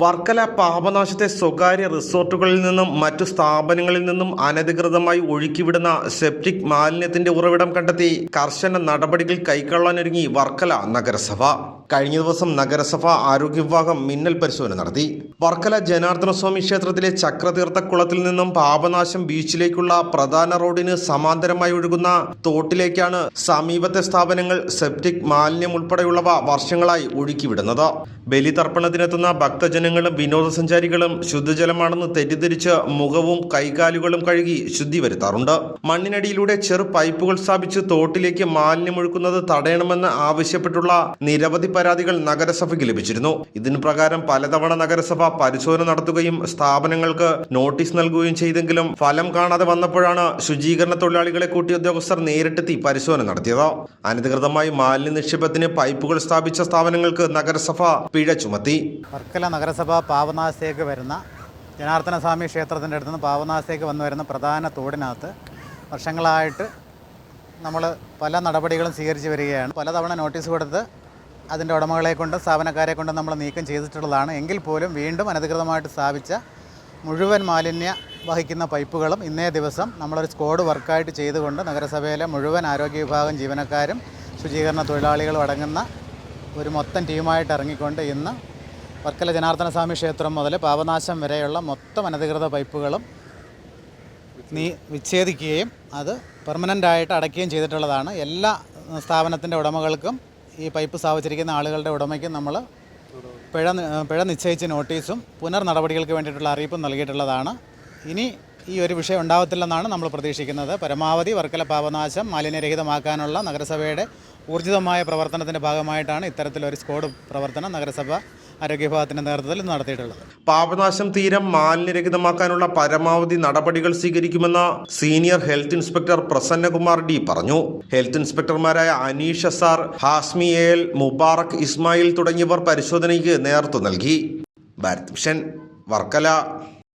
വർക്കല പാപനാശത്തെ സ്വകാര്യ റിസോർട്ടുകളിൽ നിന്നും മറ്റു സ്ഥാപനങ്ങളിൽ നിന്നും അനധികൃതമായി ഒഴുക്കിവിടുന്ന സെപ്റ്റിക് മാലിന്യത്തിന്റെ ഉറവിടം കണ്ടെത്തി കർശന നടപടികൾ കൈക്കൊള്ളാനൊരുങ്ങി വർക്കല നഗരസഭ. കഴിഞ്ഞ ദിവസം നഗരസഭ ആരോഗ്യ വിഭാഗം മിന്നൽ പരിശോധന നടത്തി. വർക്കല ജനാർദ്ദന സ്വാമി ക്ഷേത്രത്തിലെ ചക്രതീർത്ഥക്കുളത്തിൽ നിന്നും പാപനാശം ബീച്ചിലേക്കുള്ള പ്രധാന റോഡിന് സമാന്തരമായി ഒഴുകുന്ന തോട്ടിലേക്കാണ് സമീപത്തെ സ്ഥാപനങ്ങൾ സെപ്റ്റിക് മാലിന്യം ഉൾപ്പെടെയുള്ളവ വർഷങ്ങളായി ഒഴുക്കിവിടുന്നത്. ബലിതർപ്പണത്തിനെത്തുന്ന ഭക്തജനങ്ങളും വിനോദസഞ്ചാരികളും ശുദ്ധജലമാണെന്ന് തെറ്റിദ്ധരിച്ച് മുഖവും കൈകാലുകളും കഴുകി ശുദ്ധി വരുത്താറുണ്ട്. മണ്ണിനടിയിലൂടെ ചെറു പൈപ്പുകൾ സ്ഥാപിച്ച് തോട്ടിലേക്ക് മാലിന്യമൊഴുക്കുന്നത് തടയണമെന്ന് ആവശ്യപ്പെട്ടുള്ള നിരവധി പരാതികൾ നഗരസഭയ്ക്ക് ലഭിച്ചിരുന്നു. ഇതിന് പ്രകാരം പലതവണ നഗരസഭ പരിശോധന നടത്തുകയും സ്ഥാപനങ്ങൾക്ക് നോട്ടീസ് നൽകുകയും ചെയ്തെങ്കിലും ഫലം കാണാതെ വന്നപ്പോഴാണ് ശുചീകരണ തൊഴിലാളികളെ കൂട്ടി ഉദ്യോഗസ്ഥർ നേരിട്ടെത്തി പരിശോധന നടത്തിയത്. അനധികൃതമായി മാലിന്യ നിക്ഷേപത്തിന് പൈപ്പുകൾ സ്ഥാപിച്ച സ്ഥാപനങ്ങൾക്ക് നഗരസഭ പിഴ ചുമത്തി. വർക്കല നഗരസഭ പാവനാശത്തേക്ക് വരുന്ന ജനാർദ്ദന സ്വാമി ക്ഷേത്രത്തിന്റെ അടുത്ത് നിന്ന് പാവനാശത്തേക്ക് വന്നു വരുന്ന പ്രധാന തോടിനകത്ത് വർഷങ്ങളായിട്ട് നമ്മൾ പല നടപടികളും സ്വീകരിച്ച് വരികയാണ്. പലതവണ നോട്ടീസ് കൊടുത്ത് അതിന്റെ ഉടമകളെ കൊണ്ട് സ്ഥാപനക്കാരെ കൊണ്ട് നമ്മൾ നീക്കം ചെയ്തിട്ടുള്ളതാണ്. എങ്കിൽ പോലും വീണ്ടും അനധികൃതമായിട്ട് സ്ഥാപിച്ച മുഴുവൻ മാലിന്യ വഹിക്കുന്ന പൈപ്പുകളും ഇന്നേ ദിവസം നമ്മളൊരു സ്ക്വാഡ് വർക്കായിട്ട് ചെയ്തുകൊണ്ട് നഗരസഭയിലെ മുഴുവൻ ആരോഗ്യ വിഭാഗം ജീവനക്കാരും ശുചീകരണ തൊഴിലാളികളും അടങ്ങുന്ന ഒരു മൊത്തം ടീമായിട്ട് ഇറങ്ങിക്കൊണ്ട് ഇന്ന് വർക്കല ജനാർദ്ദന സ്വാമി ക്ഷേത്രം മുതൽ പാപനാശം വരെയുള്ള മൊത്തം അനധികൃത പൈപ്പുകളും നീ വിച്ഛേദിക്കുകയും അത് പെർമനന്റ് ആയിട്ട് അടയ്ക്കുകയും ചെയ്തിട്ടുള്ളതാണ്. എല്ലാ സ്ഥാപനത്തിന്റെ ഉടമകൾക്കും ഈ പൈപ്പ് സ്ഥാപിച്ചിരിക്കുന്ന ആളുകളുടെ ഉടമയ്ക്കും നമ്മൾ പിഴ പിഴ നിശ്ചയിച്ച നോട്ടീസും പുനർ നടപടികൾക്ക് വേണ്ടിയിട്ടുള്ള അറിയിപ്പും നൽകിയിട്ടുള്ളതാണ്. ഇനി ഈ ഒരു വിഷയം ഉണ്ടാവത്തില്ലെന്നാണ് നമ്മൾ പ്രതീക്ഷിക്കുന്നത്. പരമാവധി വർക്കല പാപനാശം മാലിന്യരഹിതമാക്കാനുള്ള നഗരസഭയുടെ ഊർജിതമായ പ്രവർത്തനത്തിന്റെ ഭാഗമായിട്ടാണ് ഇത്തരത്തിലൊരു സ്കോഡ് പ്രവർത്തനം നഗരസഭ ആരോഗ്യ വിഭാഗത്തിന്റെ നേതൃത്വത്തിൽ നടത്തിയിട്ടുള്ളത്. പാപനാശം തീരം മാലിന്യരഹിതമാക്കാനുള്ള പരമാവധി നടപടികൾ സ്വീകരിക്കുമെന്ന് senior health inspector Prasannakumar D പറഞ്ഞു. ഹെൽത്ത് ഇൻസ്പെക്ടർമാരായ അനീഷ് സാർ ഹാസ്മി എൽ മുബാറക് ഇസ്മായിൽ തുടങ്ങിയവർ പരിശോധനയ്ക്ക് നേതൃത്വം നൽകി. ഭാരത് വർക്കല.